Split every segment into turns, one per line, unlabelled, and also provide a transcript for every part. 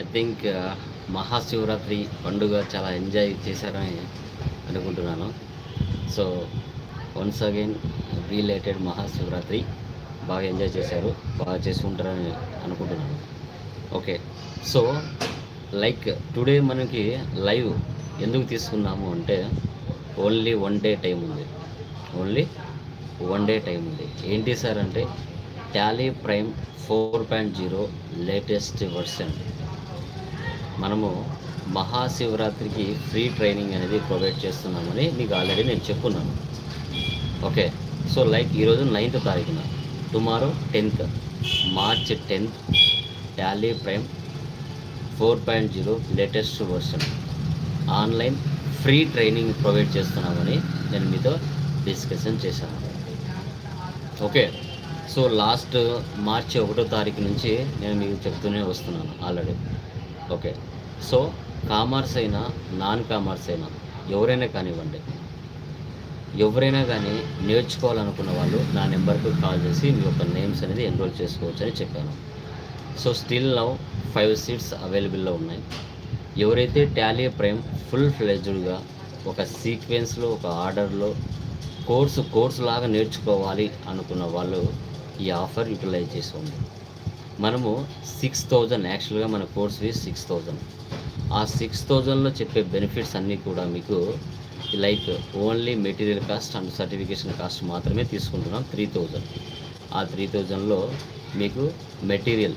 I think uh, Mahashivratri పండుగ చాలా enjoy చేశారని అనుకుంటున్నాను. So once again related Mahashivratri బాగా ఎంజాయ్ చేశారు బాగా చేసుకుంటారని అనుకుంటున్నాను. ఓకే సో లైక్ టుడే మనకి లైవ్ ఎందుకు తీసుకున్నాము అంటే ఓన్లీ వన్ డే టైం ఉంది. ఓన్లీ వన్ డే టైం ఉంది. ఏంటి సార్ అంటే Tally Prime four point zero latest version మనము మహాశివరాత్రికి ఫ్రీ ట్రైనింగ్ అనేది ప్రొవైడ్ చేస్తున్నామని మీకు ఆల్రెడీ నేను చెప్పున్నాను. ఓకే సో లైక్ ఈరోజు నైన్త్ తారీఖున tomorrow tenth March tenth Tally Prime four point zero latest version online free training provide చేస్తున్నామని నేను మీతో డిస్కషన్ చేశాను. ఓకే సో లాస్ట్ మార్చి ఒకటో తారీఖు నుంచి నేను మీకు చెప్తూనే వస్తున్నాను ఆల్రెడీ. ఓకే. సో కామర్స్ అయినా నాన్ కామర్స్ అయినా ఎవరైనా కానివ్వండి ఎవరైనా కానీ నేర్చుకోవాలనుకున్న వాళ్ళు నా నెంబర్కి కాల్ చేసి మీ యొక్క నేమ్స్ అనేది ఎన్రోల్ చేసుకోవచ్చు అని చెప్పాను. So still now five seats అవైలబుల్లో ఉన్నాయి. ఎవరైతే టాలీ ప్రైమ్ ఫుల్ ఫ్లెజ్డ్గా ఒక సీక్వెన్స్లో ఒక ఆర్డర్లో కోర్సు కోర్సు లాగా నేర్చుకోవాలి అనుకున్న వాళ్ళు ఈ ఆఫర్ యూటిలైజ్ చేసుకోండి. మనము సిక్స్ థౌజండ్ యాక్చువల్గా మన కోర్స్ ఫీజ్ సిక్స్ థౌజండ్ ఆ సిక్స్ థౌజండ్లో చెప్పే బెనిఫిట్స్ అన్నీ కూడా మీకు like only material cost and certification cost మాత్రమే తీసుకుంటున్నాం త్రీ థౌజండ్ ఆ త్రీ థౌజండ్లో మీకు material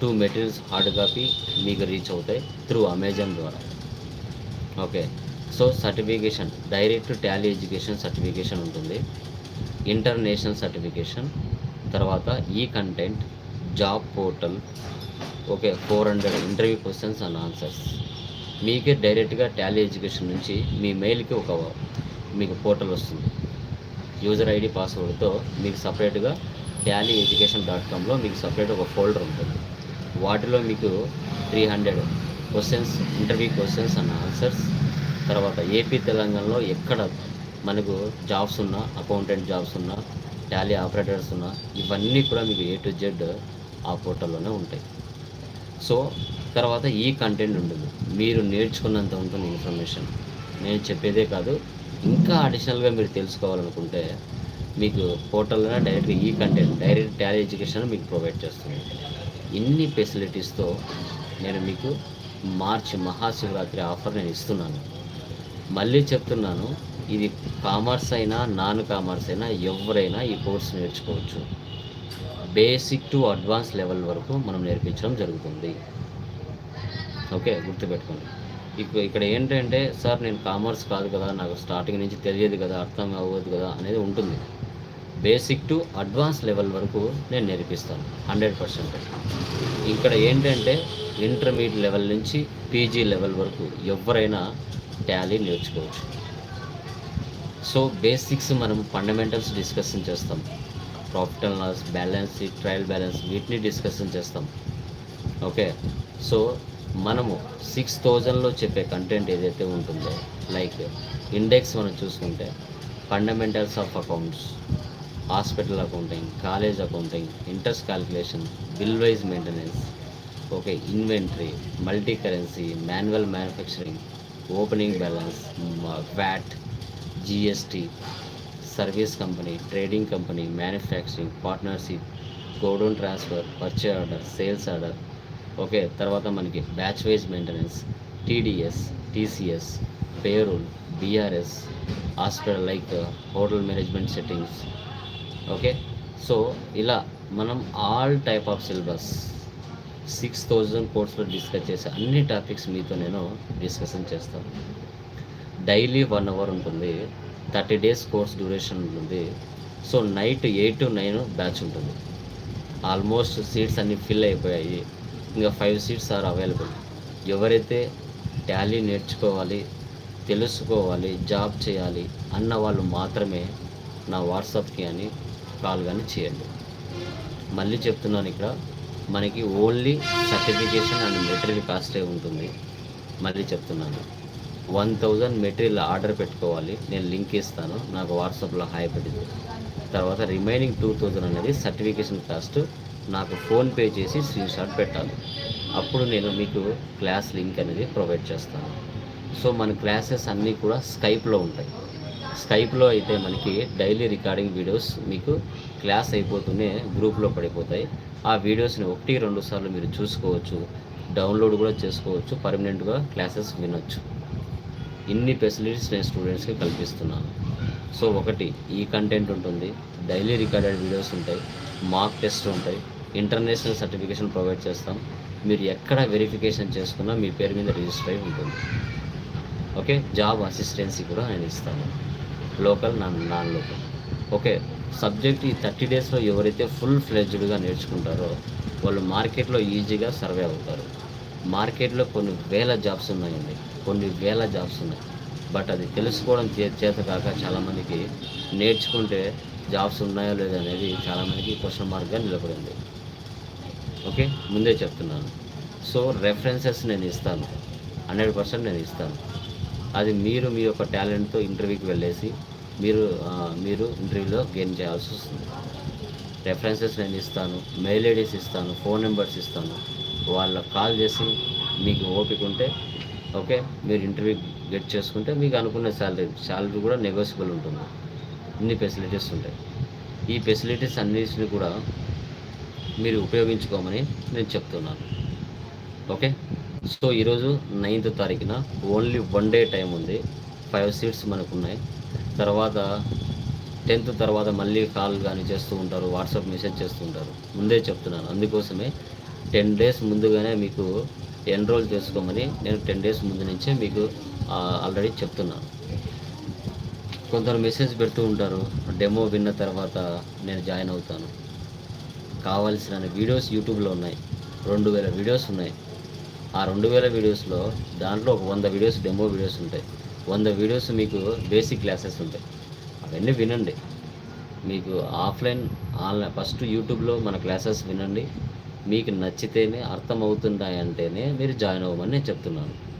two materials hard copy మీకు రీచ్ అవుతాయి త్రూ అమెజాన్ ద్వారా. Okay so certification direct Tally education certification ఉంటుంది. ఇంటర్నేషనల్ సర్టిఫికేషన్ తర్వాత ఈ content job portal okay four hundred interview questions and answers మీకే డైరెక్ట్గా టాలీ ఎడ్యుకేషన్ నుంచి మీ మెయిల్కి ఒక మీకు పోర్టల్ వస్తుంది. యూజర్ ఐడి పాస్వర్డ్తో మీకు సపరేట్గా టాలీ ఎడ్యుకేషన్ డాట్ కామ్లో మీకు సపరేట్ ఒక ఫోల్డర్ ఉంటుంది. వాటిలో మీకు three hundred questions interview questions and answers తర్వాత ఏపీ తెలంగాణలో ఎక్కడ మనకు జాబ్స్ ఉన్నా అకౌంటెంట్ జాబ్స్ ఉన్నా టాలీ ఆపరేటర్స్ ఉన్నా ఇవన్నీ కూడా మీకు ఏ టు జెడ్ ఆ పోర్టల్లోనే ఉంటాయి. సో తర్వాత ఈ కంటెంట్ ఉంటుంది. మీరు నేర్చుకున్నంత ఉంటుంది ఇన్ఫర్మేషన్ నేను చెప్పేదే కాదు ఇంకా అడిషనల్గా మీరు తెలుసుకోవాలనుకుంటే మీకు పోర్టల్లోనే డైరెక్ట్గా ఈ కంటెంట్ డైరెక్ట్ టాలీ ఎడ్యుకేషన్ మీకు ప్రొవైడ్ చేస్తుంది. ఇన్ని ఫెసిలిటీస్తో నేను మీకు మార్చి మహాశివరాత్రి ఆఫర్ నేను ఇస్తున్నాను. మళ్ళీ చెప్తున్నాను ఇది కామర్స్ అయినా నాన్ కామర్స్ అయినా ఎవరైనా ఈ కోర్స్ నేర్చుకోవచ్చు. బేసిక్ టు అడ్వాన్స్ లెవెల్ వరకు మనం నేర్పించడం జరుగుతుంది. ఓకే గుర్తుపెట్టుకోండి. ఇప్పుడు ఇక్కడ ఏంటంటే సార్ నేను కామర్స్ కాదు కదా నాకు స్టార్టింగ్ నుంచి తెలియదు కదా అర్థం అవ్వదు కదా అనేది ఉంటుంది. బేసిక్ టు అడ్వాన్స్ లెవెల్ వరకు నేను నేర్పిస్తాను హండ్రెడ్ పర్సెంట్. ఇక్కడ ఏంటంటే ఇంటర్మీడియట్ లెవెల్ నుంచి పీజీ లెవెల్ వరకు ఎవరైనా టాలీ నేర్చుకోవచ్చు. సో బేసిక్స్ మనం ఫండమెంటల్స్ డిస్కషన్ చేస్తాం. Profit and loss balance trial balance వీటిని డిస్కషన్ చేస్తాం. ఓకే సో మనము సిక్స్ థౌజండ్లో చెప్పే కంటెంట్ ఏదైతే ఉంటుందో లైక్ ఇండెక్స్ మనం చూసుకుంటే fundamentals of accounts hospital accounting college accounting interest calculation bill wise maintenance okay inventory multi currency manual manufacturing opening balance VAT GST service company trading company manufacturing partnership godown transfer purchase order sales order. Okay తర్వాత మనకి batch wise maintenance TDS TCS payroll BRS hospital like hotel management settings. Okay so ఇలా మనం all type of syllabus six thousand కోర్స్లో discuss చేసే అన్ని topics మీతో నేను discussion చేస్తాను. డైలీ వన్ అవర్ ఉంటుంది. థర్టీ డేస్ కోర్స్ డ్యూరేషన్ ఉంటుంది. So night eight to nine batch ఉంటుంది. ఆల్మోస్ట్ సీట్స్ అన్నీ ఫిల్ అయిపోయాయి. ఇంకా ఫైవ్ సీట్స్ ఆర్ అవైలబుల్. ఎవరైతే టాలీ నేర్చుకోవాలి తెలుసుకోవాలి జాబ్ చేయాలి అన్న వాళ్ళు మాత్రమే నా వాట్సాప్కి అని కాల్ కానీ చేయండి. మళ్ళీ చెప్తున్నాను ఇక్కడ మనకి ఓన్లీ సర్టిఫికేషన్ అండ్ మెటీరియల్ కాస్టే ఉంటుంది. మళ్ళీ చెప్తున్నాను. వన్ థౌజండ్ మెటీరియల్ ఆర్డర్ పెట్టుకోవాలి. నేను లింక్ ఇస్తాను. నాకు వాట్సాప్లో హాయ్ పెట్టింది. తర్వాత రిమైనింగ్ టూ థౌజండ్ అనేది సర్టిఫికేషన్ కాస్ట్. నాకు ఫోన్పే చేసి స్క్రీన్ షాట్ పెట్టాలి. అప్పుడు నేను మీకు క్లాస్ లింక్ అనేది ప్రొవైడ్ చేస్తాను. సో మన క్లాసెస్ అన్నీ కూడా స్కైప్లో ఉంటాయి. స్కైప్లో అయితే మనకి డైలీ రికార్డింగ్ వీడియోస్ మీకు క్లాస్ అయిపోతూనే గ్రూప్లో పడిపోతాయి. ఆ వీడియోస్ని ఒకటి రెండు సార్లు మీరు చూసుకోవచ్చు. డౌన్లోడ్ కూడా చేసుకోవచ్చు. పర్మనెంట్గా క్లాసెస్ వినొచ్చు. ఇన్ని ఫెసిలిటీస్ నేను స్టూడెంట్స్కి కల్పిస్తున్నాను. సో ఒకటి ఈ కంటెంట్ ఉంటుంది. డైలీ రికార్డెడ్ వీడియోస్ ఉంటాయి. మాక్ టెస్ట్ ఉంటాయి. ఇంటర్నేషనల్ సర్టిఫికేషన్ ప్రొవైడ్ చేస్తాం. మీరు ఎక్కడ వెరిఫికేషన్ చేసుకున్నా మీ పేరు మీద రిజిస్టర్ అయి ఉంటుంది. ఓకే జాబ్ అసిస్టెన్సీ కూడా నేను ఇస్తాను. Local non non local okay subject ఈ థర్టీ డేస్లో ఎవరైతే ఫుల్ ఫ్లెజ్డ్గా నేర్చుకుంటారో వాళ్ళు మార్కెట్లో ఈజీగా సర్వే అవుతారు. మార్కెట్లో కొన్ని వేల జాబ్స్ ఉన్నాయండి కొన్ని వేల జాబ్స్ ఉన్నాయి. బట్ అది తెలుసుకోవడం చే చేత కాక చాలామందికి నేర్చుకుంటే జాబ్స్ ఉన్నాయో లేదో అనేది చాలామందికి క్వశ్చన్ మార్క్గా నిలబడింది. ఓకే ముందే చెప్తున్నాను. సో రెఫరెన్సెస్ నేను ఇస్తాను. హండ్రెడ్ పర్సెంట్ నేను ఇస్తాను. అది మీరు మీ యొక్క టాలెంట్తో ఇంటర్వ్యూకి వెళ్ళేసి మీరు మీరు ఇంటర్వ్యూలో గెయిన్ చేయాల్సి వస్తుంది. రెఫరెన్సెస్ నేను ఇస్తాను. మెయిల్ ఐడీస్ ఇస్తాను. ఫోన్ నెంబర్స్ ఇస్తాను. వాళ్ళకి కాల్ చేసి మీకు ఓపిక ఉంటే ఓకే మీరు ఇంటర్వ్యూ గెట్ చేసుకుంటే మీకు అనుకున్న శాలరీ శాలరీ కూడా నెగోషియబుల్ ఉంటుంది? ఇన్ని ఫెసిలిటీస్ ఉంటాయి. ఈ ఫెసిలిటీస్ అన్నిటిని కూడా మీరు ఉపయోగించుకోమని నేను చెప్తున్నాను. ఓకే సో ఈరోజు నైన్త్ తారీఖున ఓన్లీ వన్ డే టైం ఉంది. ఫైవ్ సీట్స్ మనకు ఉన్నాయి తర్వాత టెన్త్ తర్వాత మళ్ళీ కాల్ కానీ చేస్తూ ఉంటారు వాట్సాప్ మెసేజ్ చేస్తూ ఉంటారు. ముందే చెప్తున్నాను. అందుకోసమే టెన్ డేస్ ముందుగానే మీకు ఎన్రోల్ చేసుకోమని నేను టెన్ డేస్ ముందు నుంచే మీకు ఆల్రెడీ చెప్తున్నాను కొందరు మెసేజ్ పెడుతూ ఉంటారు డెమో విన్న తర్వాత నేను జాయిన్ అవుతాను. కావాల్సిన వీడియోస్ యూట్యూబ్లో ఉన్నాయి. రెండు వేల వీడియోస్ ఉన్నాయి. ఆ రెండు వేల వీడియోస్లో దాంట్లో ఒక వంద వీడియోస్ డెమో వీడియోస్ ఉంటాయి. వంద వీడియోస్ మీకు బేసిక్ క్లాసెస్ ఉంటాయి. అవన్నీ వినండి. మీకు ఆఫ్లైన్ ఆన్లైన్ ఫస్ట్ యూట్యూబ్లో మన క్లాసెస్ వినండి. మీకు నచ్చితేనే అర్థమవుతున్నాయంటేనే మీరు జాయిన్ అవ్వమని నేను చెప్తున్నాను.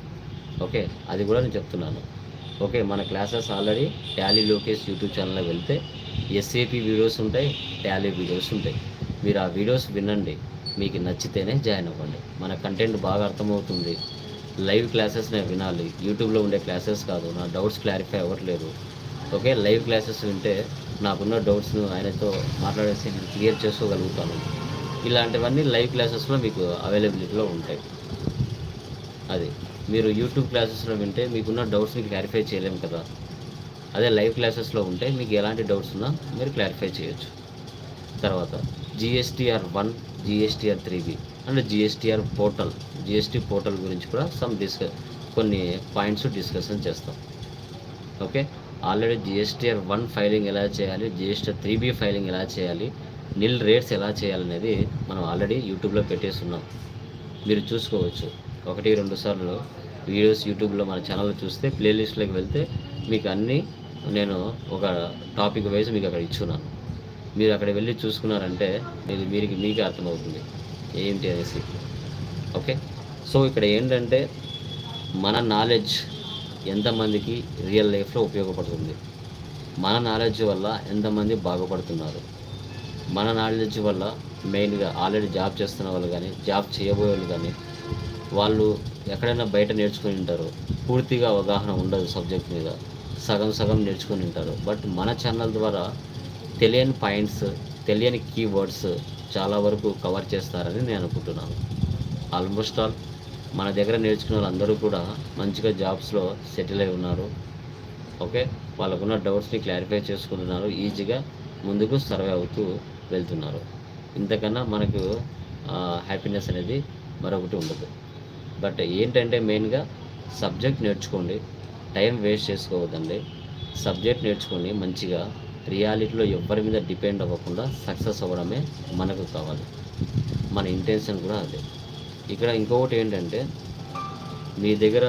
ఓకే? అది కూడా నేను చెప్తున్నాను. ఓకే? మన classes already Tally Lokesh YouTube ఛానల్లో వెళ్తే ఎస్ఏపి వీడియోస్ ఉంటాయి ట్యాలీ వీడియోస్ ఉంటాయి. మీరు ఆ వీడియోస్ వినండి. మీకు నచ్చితేనే జాయిన్ అవ్వండి. మన కంటెంట్ బాగా అర్థమవుతుంది. లైవ్ క్లాసెస్ నేను వినాలి. యూట్యూబ్లో ఉండే క్లాసెస్ కాదు. నా డౌట్స్ క్లారిఫై అవ్వట్లేదు. ఓకే? లైవ్ క్లాసెస్ వింటే నాకున్న డౌట్స్ను ఆయనతో మాట్లాడేసి నేను క్లియర్ చేసుకోగలుగుతాను. ఇలాంటివన్నీ లైవ్ క్లాసెస్లో మీకు అవైలబిలిటీలో ఉంటాయి. అది. మీరు యూట్యూబ్ క్లాసెస్లో వింటే మీకున్న డౌట్స్ని క్లారిఫై చేయలేము కదా. అదే లైవ్ క్లాసెస్లో ఉంటే మీకు ఎలాంటి డౌట్స్ ఉన్నా మీరు క్లారిఫై చేయొచ్చు. తర్వాత GSTR one GSTR three B and GSTR portal GST portal గురించి కూడా సమ్ డిస్క కొన్ని పాయింట్స్ డిస్కషన్ చేస్తాం. Okay already GSTR one filing ఎలా చేయాలి? జిఎస్టీ త్రీ బి ఫైలింగ్ ఎలా చేయాలి? నిల్ రేట్స్ ఎలా చేయాలనేది మనం ఆల్రెడీ యూట్యూబ్లో పెట్టేస్తున్నాం. మీరు చూసుకోవచ్చు. ఒకటి రెండు సార్లు వీడియోస్ యూట్యూబ్లో మన ఛానల్లో చూస్తే ప్లేలిస్ట్లోకి వెళ్తే మీకు అన్నీ నేను ఒక టాపిక్ వైజ్ మీకు అక్కడ ఇచ్చున్నాను మీరు అక్కడ వెళ్ళి చూసుకున్నారంటే ఇది మీరు మీకే అర్థమవుతుంది. ఏంటి అనేసి. ఓకే? సో ఇక్కడ ఏంటంటే మన నాలెడ్జ్ ఎంతమందికి రియల్ లైఫ్లో ఉపయోగపడుతుంది? మన నాలెడ్జ్ వల్ల ఎంతమంది బాగుపడుతున్నారు? మన నాలెడ్జ్ వల్ల మెయిన్గా ఆల్రెడీ జాబ్ చేస్తున్న వాళ్ళు కానీ జాబ్ చేయబోయే వాళ్ళు కానీ వాళ్ళు ఎక్కడైనా బయట నేర్చుకుని ఉంటారు. పూర్తిగా అవగాహన ఉండదు సబ్జెక్ట్ మీద. సగం సగం నేర్చుకుని ఉంటారు. బట్ మన ఛానల్ ద్వారా తెలియని పాయింట్స్ తెలియని కీవర్డ్స్ చాలా వరకు కవర్ చేస్తారని నేను అనుకుంటున్నాను. ఆల్మోస్ట్ ఆల్ మన దగ్గర నేర్చుకున్న వాళ్ళందరూ కూడా మంచిగా జాబ్స్లో సెటిల్ అయి ఉన్నారు. ఓకే? వాళ్ళకున్న డౌట్స్ని క్లారిఫై చేసుకుంటున్నారు. ఈజీగా ముందుకు సర్వే అవుతూ వెళ్తున్నారు. ఇంతకన్నా మనకు హ్యాపీనెస్ అనేది మరొకటి ఉండదు. బట్ ఏంటంటే మెయిన్గా సబ్జెక్ట్ నేర్చుకోండి టైం వేస్ట్ చేసుకోవద్దండి. సబ్జెక్ట్ నేర్చుకొని మంచిగా రియాలిటీలో ఎవరి మీద డిపెండ్ అవ్వకుండా సక్సెస్ అవ్వడమే మనకు కావాలి. మన ఇంటెన్షన్ కూడా అదే. ఇక్కడ ఇంకొకటి ఏంటంటే మీ దగ్గర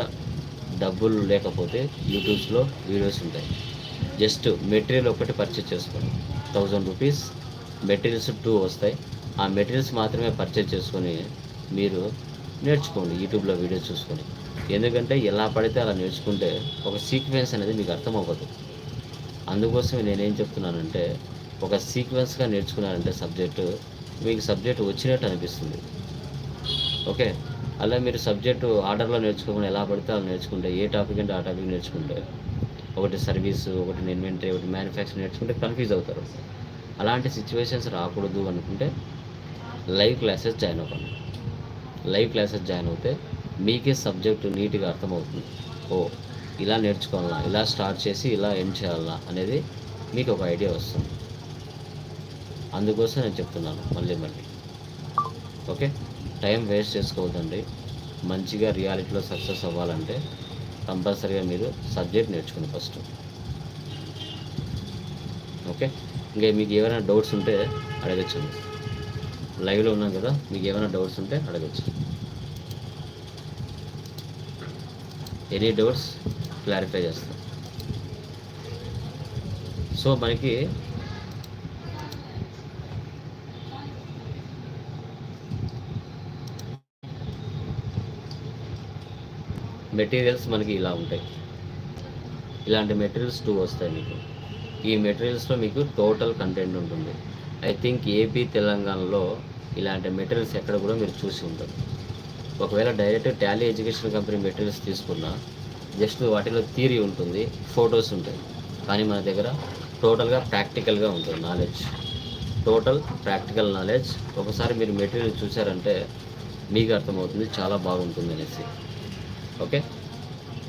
డబ్బులు లేకపోతే యూట్యూబ్స్లో వీడియోస్ ఉంటాయి. జస్ట్ మెటీరియల్ ఒకటి పర్చేస్ చేసుకోండి. థౌజండ్ రూపీస్ మెటీరియల్స్ టూ వస్తాయి. ఆ మెటీరియల్స్ మాత్రమే పర్చేజ్ చేసుకొని మీరు నేర్చుకోండి యూట్యూబ్లో వీడియోస్ చూసుకొని ఎందుకంటే ఎలా పడితే అలా నేర్చుకుంటే ఒక సీక్వెన్స్ అనేది మీకు అర్థం అవ్వదు అందుకోసమే నేనేం చెప్తున్నానంటే ఒక సీక్వెన్స్గా నేర్చుకున్నారంటే సబ్జెక్టు మీకు సబ్జెక్ట్ వచ్చినట్టు అనిపిస్తుంది. ఓకే? అలా మీరు సబ్జెక్టు ఆర్డర్లో నేర్చుకోకుండా ఎలా పడితే అలా నేర్చుకుంటే ఏ టాపిక్ అంటే ఆ టాపిక్ నేర్చుకుంటే ఒకటి సర్వీస్ ఒకటి ఇన్వెంటరీ ఒకటి మ్యానుఫ్యాక్చర్ నేర్చుకుంటే కన్ఫ్యూజ్ అవుతారు. అలాంటి సిచ్యువేషన్స్ రాకూడదు అనుకుంటే లైవ్ క్లాసెస్ జాయిన్ అవ్వండి. లైవ్ క్లాసెస్ జాయిన్ అవుతే మీకే సబ్జెక్టు నీట్గా అర్థమవుతుంది. ఓ ఇలా నేర్చుకోవాలా ఇలా స్టార్ట్ చేసి ఇలా ఏం చేయాలా అనేది మీకు ఒక ఐడియా వస్తుంది. అందుకోసం నేను చెప్తున్నాను మళ్ళీ మళ్ళీ. ఓకే? టైం వేస్ట్ చేసుకోవద్దండి. మంచిగా రియాలిటీలో సక్సెస్ అవ్వాలంటే కంపల్సరీగా మీరు సబ్జెక్ట్ నేర్చుకుని ఫస్ట్ ఓకే? ఇంకా మీకు ఏమైనా డౌట్స్ ఉంటే అడగచ్చు. లైవ్లో ఉన్నాం కదా మీకు ఏమైనా డౌట్స్ ఉంటే అడగచ్చు. ఎనీ డౌట్స్ క్లారిఫై చేస్తాం. సో మనకి మెటీరియల్స్ మనకి ఇలా ఉంటాయి. ఇలాంటి మెటీరియల్స్ టూ వస్తాయి మీకు. ఈ మెటీరియల్స్లో మీకు టోటల్ కంటెంట్ ఉంటుంది. ఐ థింక్ ఏపీ తెలంగాణలో ఇలాంటి మెటీరియల్స్ ఎక్కడ కూడా మీరు చూసి ఉంటారు ఒకవేళ direct Tally education company materials తీసుకున్నా జస్ట్ వాటిలో థియరీ ఉంటుంది ఫొటోస్ ఉంటాయి. కానీ మన దగ్గర టోటల్గా ప్రాక్టికల్గా ఉంటుంది నాలెడ్జ్ టోటల్ ప్రాక్టికల్ నాలెడ్జ్ ఒకసారి మీరు మెటీరియల్ చూసారంటే మీకు అర్థమవుతుంది చాలా బాగుంటుంది అనేసి. ఓకే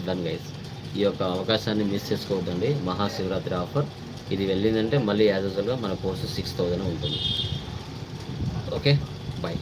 డన్ గైస్ ఈ యొక్క అవకాశాన్ని మిస్ చేసుకోవద్దండి. మహాశివరాత్రి ఆఫర్. ఇది వెళ్ళిందంటే మళ్ళీ యాజ్ యూజువల్గా మన కోర్సు సిక్స్ థౌజండ్ ఉంటుంది. ఓకే? బాయ్